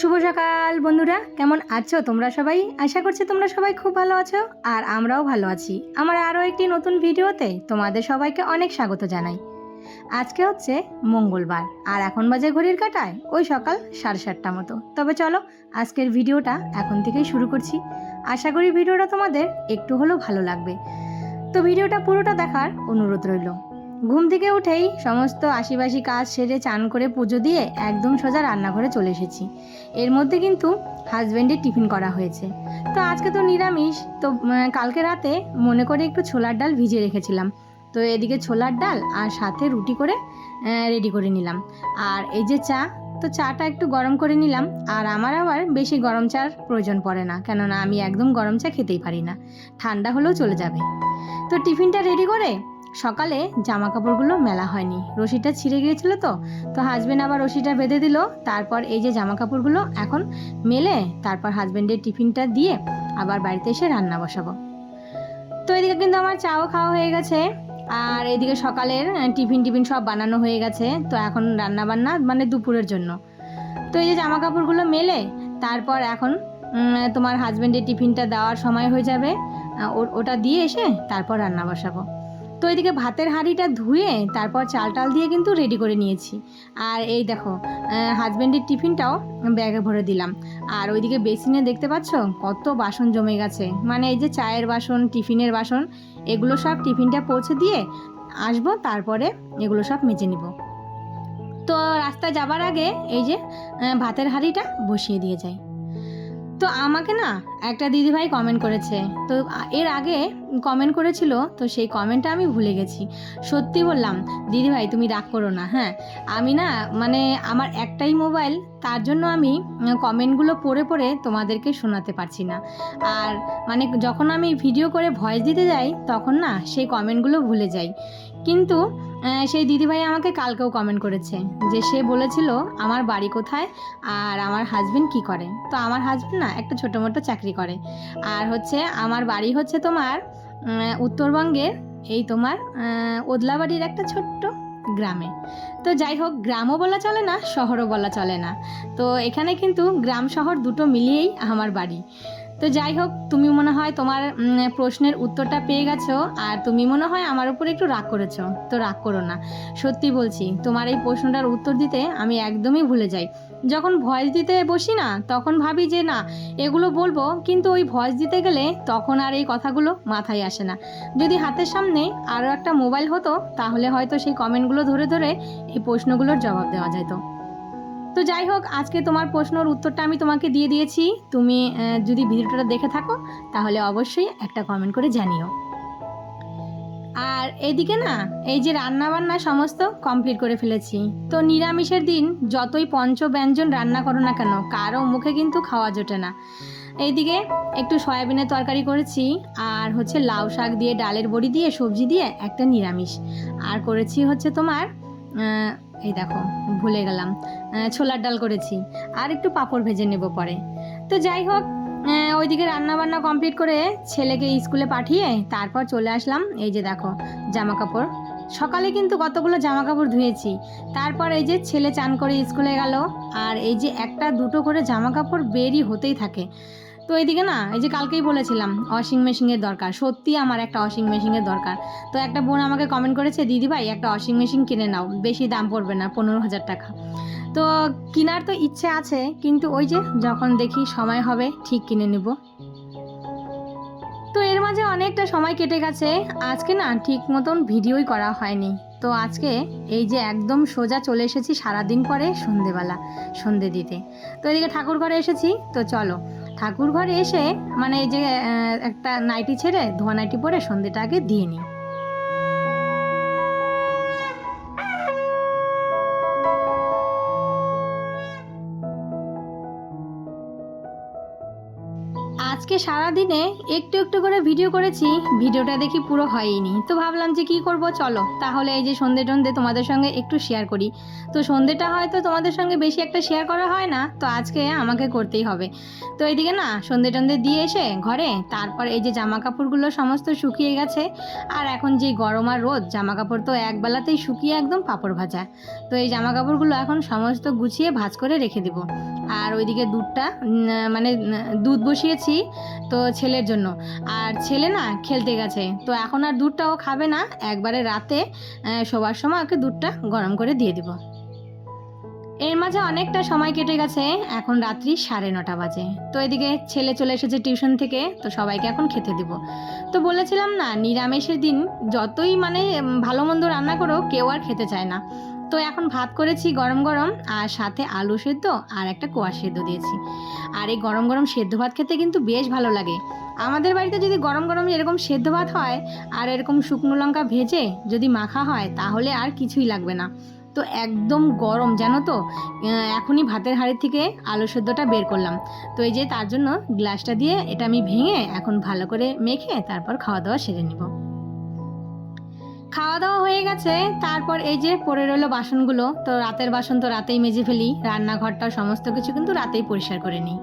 শুভ সকাল বন্ধুরা, কেমন আছো তোমরা সবাই? আশা করছি তোমরা সবাই খুব ভালো আছো আর আমরাও ভালো আছি। আমার আরও একটি নতুন ভিডিওতে তোমাদের সবাইকে অনেক স্বাগত জানাই। আজকে হচ্ছে মঙ্গলবার আর এখন বাজে ঘড়ির কাটায়, ওই সকাল সাড়ে সাতটা মতো। তবে চলো, আজকের ভিডিওটা এখন থেকেই শুরু করছি। আশা করি ভিডিওটা তোমাদের একটু হলেও ভালো লাগবে। তো ভিডিওটা পুরোটা দেখার অনুরোধ রইল। ঘুম থেকে উঠেই সমস্ত আশিবাসি কাজ সেরে চান করে পুজো দিয়ে একদম সোজা রান্নাঘরে চলে এসেছি। এর মধ্যে কিন্তু হাজব্যান্ডের টিফিন করা হয়েছে। তো আজকে তো নিরামিষ, তো কালকে রাতে মনে করে একটু ছোলার ডাল ভিজিয়ে রেখেছিলাম। তো এদিকে ছোলার ডাল আর সাথে রুটি করে রেডি করে নিলাম। আর এই যে চা, তো চাটা একটু গরম করে নিলাম। আর আমার আবার বেশি গরম চার প্রয়োজন পড়ে না, কেননা আমি একদম গরম চা খেতেই পারি না। ঠান্ডা হলেও চলে যাবে। তো টিফিনটা রেডি করে সকালে জামা কাপড়গুলো মেলা হয়নি। রশিটা ছিঁড়ে গিয়েছিল তো তো হাজবেন্ড আবার রশিটা বেঁধে দিল। তারপর এই যে জামা কাপড়গুলো এখন মেলে, তারপর হাজবেন্ডের টিফিনটা দিয়ে আবার বাড়িতে এসে রান্না বসাবো। তো এদিকে কিন্তু আমার চাও খাওয়া হয়ে গেছে, আর এদিকে সকালের টিফিন টিফিন সব বানানো হয়ে গেছে, তো এখন রান্না বান্না মানে দুপুরের জন্য। তো এই যে জামা কাপড়গুলো মেলে, তারপর এখন তোমার হাজবেন্ডের টিফিনটা দেওয়ার সময় হয়ে যাবে ওটা দিয়ে এসে তারপর রান্না বসাবো। তো এদিকে ভাতের হাঁড়িটা ধুয়ে তারপর চাল টাল দিয়ে কিন্তু রেডি করে নিয়েছি। আর এই দেখো হাজব্যান্ডের টিফিনটাও ব্যাগে ভরে দিলাম। আর ওইদিকে বেসিনে দেখতে পাচ্ছ? কত বাসন জমে গেছে। মানে এই যে চায়ের বাসন, টিফিনের বাসন, এগুলো সব টিফিনটা পৌঁছে দিয়ে আসব, তারপরে এগুলো সব মেজে নিব। তো রাস্তায় যাবার আগে এই যে ভাতের হাঁড়িটা বসিয়ে দিয়ে যাই। তো আমাকে না একটা দিদিভাই কমেন্ট করেছে। তো এর আগে কমেন্ট করেছিল, তো সেই কমেন্টটা আমি ভুলে গেছি। সত্যি বললাম, দিদিভাই তুমি রাগ করো না হ্যাঁ? আমি না মানে আমার একটাই মোবাইল তার জন্য আমি কমেন্টগুলো পড়ে পড়ে তোমাদেরকে শোনাতে পারছি না। আর মানে যখন আমি ভিডিও করে ভয়েস দিতে যাই, তখন না সেই কমেন্টগুলো ভুলে যাই। কিন্তু সেই দিদিভাই আমাকে কালকেও কমেন্ট করেছে যে সে বলেছিল, আমার বাড়ি কোথায় আর আমার হাজবেন্ড কি করে? তো আমার হাজবেন্ড না একটা ছোটো মোটো চাকরি করে। আর হচ্ছে আমার বাড়ি হচ্ছে তোমার উত্তরবঙ্গের এই তোমার ওদলাবাড়ির একটা ছোট্ট গ্রামে। তো যাই হোক, গ্রামও বলা চলে না, শহরও বলা চলে না। তো এখানে কিন্তু গ্রাম শহর দুটো মিলিয়েই আমার বাড়ি। তো যাই হোক তুমি মনে হয় তোমার প্রশ্নের উত্তরটা পেয়ে গেছো, আর তুমি মনে হয় আমার উপর একটু রাগ করেছ। তো রাগ করো না। সত্যি বলছি, তোমার এই প্রশ্নটার উত্তর দিতে আমি একদমই ভুলে যাই। যখন ভয়েস দিতে বসি না, তখন ভাবি যে না, এগুলো বলব, কিন্তু ওই ভয়েস দিতে গেলে তখন আর এই কথাগুলো মাথায় আসে না। যদি হাতের সামনে আরও একটা মোবাইল হতো, তাহলে হয়তো সেই কমেন্টগুলো ধরে ধরে এই প্রশ্নগুলোর জবাব দেওয়া যেত তো যাই হোক, আজকে তোমার প্রশ্নর উত্তরটা আমি তোমাকে দিয়ে দিয়েছি। তুমি যদি ভিডিওটা দেখে থাকো, তাহলে অবশ্যই একটা কমেন্ট করে জানিও। আর এদিকে না, এই যে রান্না বান্না সমস্ত কমপ্লিট করে ফেলেছি। তো নিরামিষের দিন যতই পঞ্চ ব্যঞ্জন রান্না করো না কেন, কারও মুখে কিন্তু খাওয়া জোটে না। এইদিকে একটু সয়াবিনের তরকারি করেছি, আর হচ্ছে লাউ শাক দিয়ে, ডালের বড়ি দিয়ে, সবজি দিয়ে একটা নিরামিষ। আর করেছি হচ্ছে তোমার এই দেখো, ভুলে গেলাম। ছোলার ডাল করেছি। আর একটু পাঁপড় ভেজে নেব পরে। তো যাই হোক ওইদিকে রান্না বান্না কমপ্লিট করে ছেলেকে স্কুলে পাঠিয়ে তারপর চলে আসলাম। এই যে দেখো জামা কাপড় সকালে কিন্তু কতগুলো জামা কাপড় ধুয়েছি। তারপর এই যে ছেলে চান করে স্কুলে গেল। আর এই যে একটা দুটো করে জামা কাপড় বেরই হতেই থাকে। তো এইদিকে না, এই যে কালকেই বলেছিলাম ওয়াশিং মেশিনের দরকার। সত্যি আমার একটা ওয়াশিং মেশিনের দরকার। তো একটা বোন আমাকে কমেন্ট করেছে, দিদি ভাই, একটা ওয়াশিং মেশিন কিনে নাও, বেশি দাম পড়বে না, পনেরো হাজার টাকা। তো কেনার তো ইচ্ছে আছে, কিন্তু ওই যে যখন দেখি সময় হবে, ঠিক কিনে নেব। তো এর মাঝে অনেকটা সময় কেটে গেছে, আজকে না ঠিক মতন ভিডিওই করা হয়নি। তো আজকে এই যে একদম সোজা চলে এসেছি সারাদিন পরে সন্ধেবেলা, সন্ধে দিতে। তো এদিকে ঠাকুর ঘরে এসেছি, তো চলো। ঠাকুর ঘরে এসে মানে এই যে একটা নাইটি ছেড়ে, ধোয়া নাইটি পরে সন্ধ্যেটা আগে দিয়ে নিই। আজকে সারা দিনে একটু একটু করে ভিডিও করেছি ভিডিওটা দেখি পুরো হয়নি তো ভাবলাম যে কি করব, চলো। তাহলে এই যে সন্ধে টন্ধে তোমাদের সঙ্গে একটু শেয়ার করি। তো সন্ধেটা হয়তো তোমাদের সঙ্গে বেশি একটা শেয়ার করা হয় না, তো আজকে আমাকে করতেই হবে। তো এইদিকে না, সন্ধে টন্ধে দিয়ে এসে ঘরে, তারপর এই যে জামা কাপড়গুলো সমস্ত শুকিয়ে গেছে, আর এখন যে গরম আর রোদ জামা কাপড় তো একবেলাতেই শুকিয়ে একদম পাপড় ভাজা। তো এই জামা কাপড়গুলো এখন সমস্ত গুছিয়ে ভাজ করে রেখে দিব। আর ওইদিকে দুধটা মানে দুধ বসিয়েছি তো ছেলের জন্য। আর ছেলে না খেলতে গেছে। তো এখন আর দুধটাও খাবে না। একবারে রাতে শোবার সময় ওকে দুধটা গরম করে দিয়ে দিব। এর মাঝে অনেকটা সময় কেটে গেছে। এখন রাত্রি সাড়ে নটা বাজে। তো এদিকে ছেলে চলে এসেছে টিউশন থেকে। তো সবাইকে এখন খেতে দিব। তো বলেছিলাম না, নিরামিষের দিন যতই মানে ভালো মন্দ রান্না করো, কেউ আর খেতে চায় না। তো এখন ভাত করেছি গরম গরম, আর সাথে আলু সেদ্ধ আর একটা কোয়া সেদ্ধ দিয়েছি। আর এই গরম গরম সেদ্ধ ভাত খেতে কিন্তু বেশ ভালো লাগে। আমাদের বাড়িতে যদি গরম গরম এরকম সেদ্ধ ভাত হয়, আর এরকম শুকনো লঙ্কা ভেজে যদি মাখা হয়, তাহলে আর কিছুই লাগবে না। তো একদম গরম, জানো তো? এখনই ভাতের হাঁড়ির থেকে আলু সেদ্ধটা বের করলাম। তো এই যে তার জন্য গ্লাসটা দিয়ে এটা আমি ভেঙে এখন ভালো করে মেখে তারপর খাওয়া দাওয়া সেরে নিব। খাওয়া দাওয়া হয়ে গেছে, তারপর এই যে পড়ে রইল বাসনগুলো, তো রাতের বাসন তো রাতেই মেজে ফেলি, রান্নাঘরটা সমস্ত কিছু কিন্তু রাতেই পরিষ্কার করে নিই।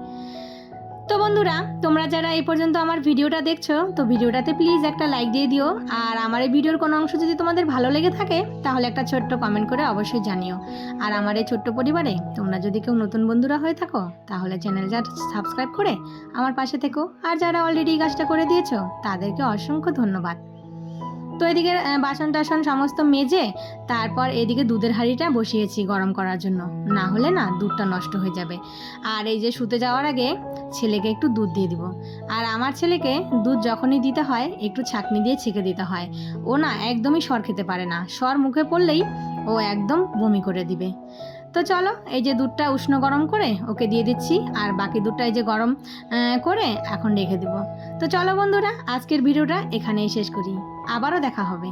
তো বন্ধুরা, তোমরা যারা এই পর্যন্ত আমার ভিডিওটা দেখছ, তো ভিডিওটাতে প্লিজ একটা লাইক দিয়ে দিও, আর আমার এই ভিডিওর কোনো অংশ যদি তোমাদের ভালো লেগে থাকে, তাহলে একটা ছোট্ট কমেন্ট করে অবশ্যই জানিও। আর আমার এই ছোট্ট পরিবারে, তোমরা যদি কেউ নতুন বন্ধুরা হয়ে থাকো, তাহলে চ্যানেলটা সাবস্ক্রাইব করে আমার পাশে থেকো। আর যারা অলরেডি এই কাজটা করে দিয়েছ, তাদেরকে অসংখ্য ধন্যবাদ। তো এদিকে বাসন টাসন সমস্ত মেজে তারপর এদিকে দুধের হাঁড়িটা বসিয়েছি গরম করার জন্য। না হলে না দুধটা নষ্ট হয়ে যাবে। আর এই যে শুতে যাওয়ার আগে ছেলেকে একটু দুধ দিয়ে দিব। আর আমার ছেলেকে দুধ যখনই দিতে হয়, একটু ছাঁকনি দিয়ে ছেঁকে দিতে হয়। ও না একদমই সর খেতে পারে না। সর মুখে পড়লেই ও একদম বমি করে দিবে। তো চলো, এই যে দুধটা উষ্ণ গরম করে ওকে দিয়ে দিচ্ছি, আর বাকি দুধটা এই যে গরম করে এখন রেখে দেবো। তো চলো বন্ধুরা, আজকের ভিডিওটা এখানেই শেষ করি। আবারও দেখা হবে।